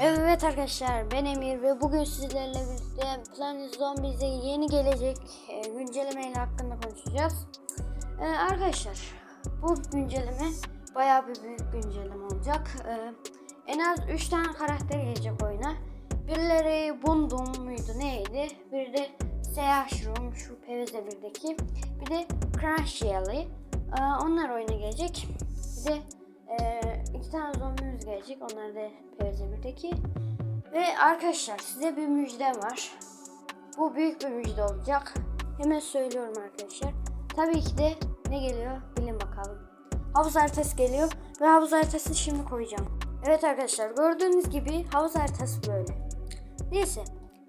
Evet arkadaşlar ben Emir ve bugün sizlerle birlikte Planet Zombies'e yeni gelecek e, güncellemeyle hakkında konuşacağız. E, arkadaşlar bu güncelleme bayağı bir büyük güncelleme olacak. E, en az 3 tane karakter gelecek oyuna. Birileri Bundum muydu neydi? Biri de Seashroom şu PvZ 1'deki. Bir de Crash Jelly. E, onlar oyuna gelecek. Bir de ee, iki tane zombimiz gelecek. Onlar da PvZ 1'deki. Ve arkadaşlar size bir müjde var. Bu büyük bir müjde olacak. Hemen söylüyorum arkadaşlar. Tabii ki de ne geliyor bilin bakalım. Havuz haritası geliyor ve havuz haritasını şimdi koyacağım. Evet arkadaşlar gördüğünüz gibi havuz haritası böyle. Neyse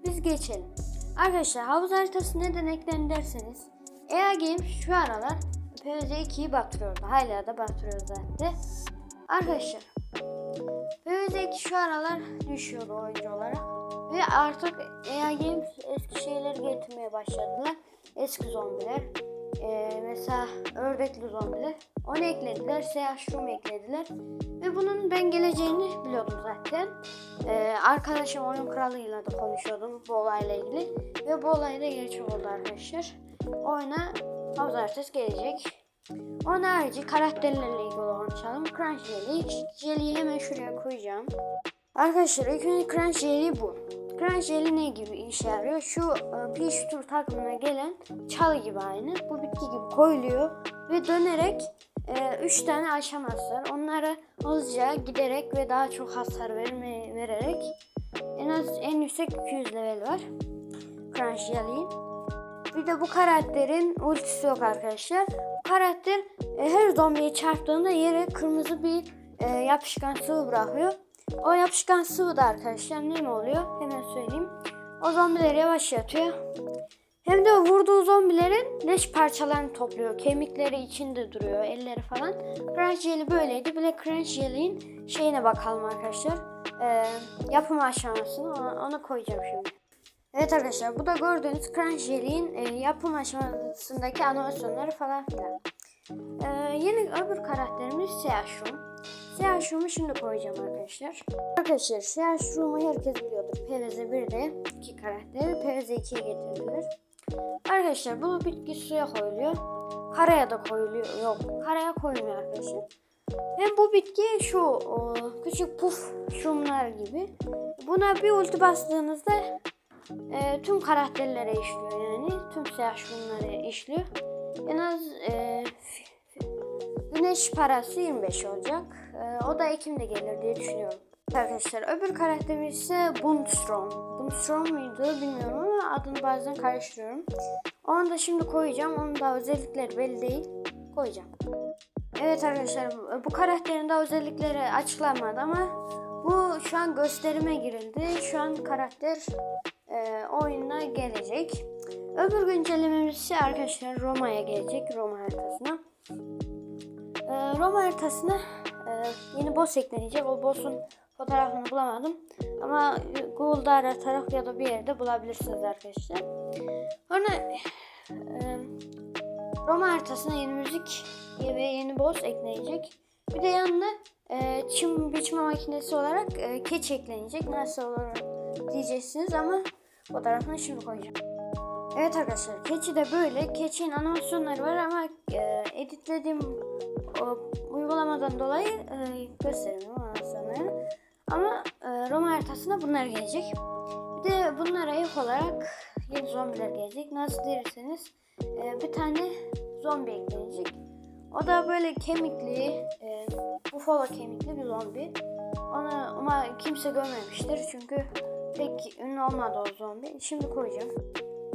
biz geçelim. Arkadaşlar havuz haritası neden eklendi derseniz EA Games şu aralar PvZ 2'yi batırıyordu. Hala da batırıyor zaten. Arkadaşlar PvZ 2 şu aralar düşüyordu oyuncu olarak. Ve artık EA Games eski şeyleri getirmeye başladılar. Eski zombiler. Ee, mesela ördekli zombiler. Onu eklediler. Siyah şum eklediler. Ve bunun ben geleceğini biliyordum zaten. Ee, arkadaşım oyun kralıyla da konuşuyordum bu olayla ilgili. Ve bu olay da gerçek oldu arkadaşlar. Oyuna haritası gelecek. Onun harici karakterlerle ilgili konuşalım. Crunch Jelly. Jelly'yi hemen şuraya koyacağım. Arkadaşlar ilk önce Crunch Jelly bu. Crunch Jelly ne gibi işe yarıyor? Şu e, Peach Tour takımına gelen çalı gibi aynı. Bu bitki gibi koyuluyor ve dönerek 3 tane aşaması var. Onlara hızlıca giderek ve daha çok hasar verme, vererek en az en yüksek 200 level var. Crunch Jelly'in. Bir de bu karakterin ultisi yok arkadaşlar. Bu karakter e, her zombiye çarptığında yere kırmızı bir e, yapışkan sıvı bırakıyor. O yapışkan sıvı da arkadaşlar ne oluyor? Hemen söyleyeyim. O zombileri yavaşlatıyor. Hem de vurduğu zombilerin leş parçalarını topluyor. Kemikleri içinde duruyor, elleri falan. Crunch Jelly böyleydi. Bir de Crunch Jelly'in şeyine bakalım arkadaşlar. E, yapım aşamasını ona, ona koyacağım şimdi. Evet arkadaşlar bu da gördüğünüz Crunch Jelly'in e, yapım aşamasındaki animasyonları falan filan. E, yeni öbür karakterimiz. Siyah Shroom'u şimdi koyacağım arkadaşlar. Arkadaşlar Siyah Shroom'u herkes biliyordur. PvZ 1'de iki karakteri PvZ 2'ye getirilir. Arkadaşlar bu bitki suya koyuluyor. Karaya da koyuluyor. Yok karaya koymuyor arkadaşlar. Hem bu bitki şu küçük puf şunlar gibi. Buna bir ulti bastığınızda e, tüm karakterlere işliyor yani. Tüm siyah şunları işliyor. En az e, güneş parası 25 olacak. E, o da Ekim'de gelir diye düşünüyorum. Arkadaşlar öbür karakterimiz ise Bundstrom. Bundstrom muydu bilmiyorum ama adını bazen karıştırıyorum. Onu da şimdi koyacağım. Onun da özellikleri belli değil. Koyacağım. Evet arkadaşlar bu- karakterin de özellikleri açıklanmadı ama bu şu an gösterime girildi. Şu an karakter gelecek. Öbür güncellememiz ise arkadaşlar Roma'ya gelecek. Roma haritasına. E, Roma haritasına e, yeni boss eklenecek. O boss'un fotoğrafını bulamadım. Ama Google'da aratarak ya da bir yerde bulabilirsiniz arkadaşlar. Sonra e, Roma haritasına yeni müzik ve yeni boss eklenecek. Bir de yanına e, çim biçme makinesi olarak e, keçi eklenecek. Nasıl olur diyeceksiniz ama fotoğrafını şimdi koyacağım. Evet arkadaşlar keçi de böyle. Keçinin animasyonları var ama e, editlediğim o, uygulamadan dolayı e, gösteremiyorum animasyonları. Ama e, Roma haritasına bunlar gelecek. Bir de bunlara ek olarak yeni zombiler gelecek. Nasıl derseniz e, bir tane zombi eklenecek. O da böyle kemikli, e, bufalo kemikli bir zombi. Onu ama kimse görmemiştir çünkü pek ünlü olmadı o zombi. Şimdi koyacağım.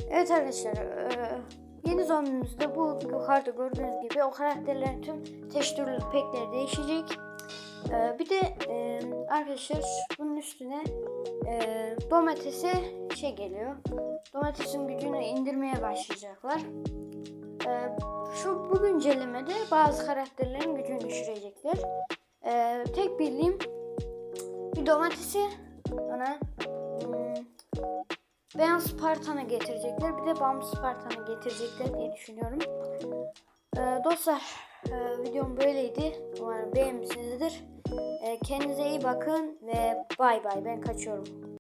Evet arkadaşlar, e, yeni zombimiz de bu yukarıda gördüğünüz gibi o karakterlerin tüm teşhirli pekleri değişecek. E, bir de e, arkadaşlar bunun üstüne e, domatese şey geliyor. Domatesin gücünü indirmeye başlayacaklar. E, şu bu güncellemede bazı karakterlerin gücünü düşürecekler. E, tek bildiğim bir domatesi ona hmm, Beyaz Spartan'ı getirecekler. Bir de Bam Spartan'ı getirecekler diye düşünüyorum. Ee, dostlar e, videom böyleydi. Umarım beğenmişsinizdir. E, kendinize iyi bakın ve bay bay ben kaçıyorum.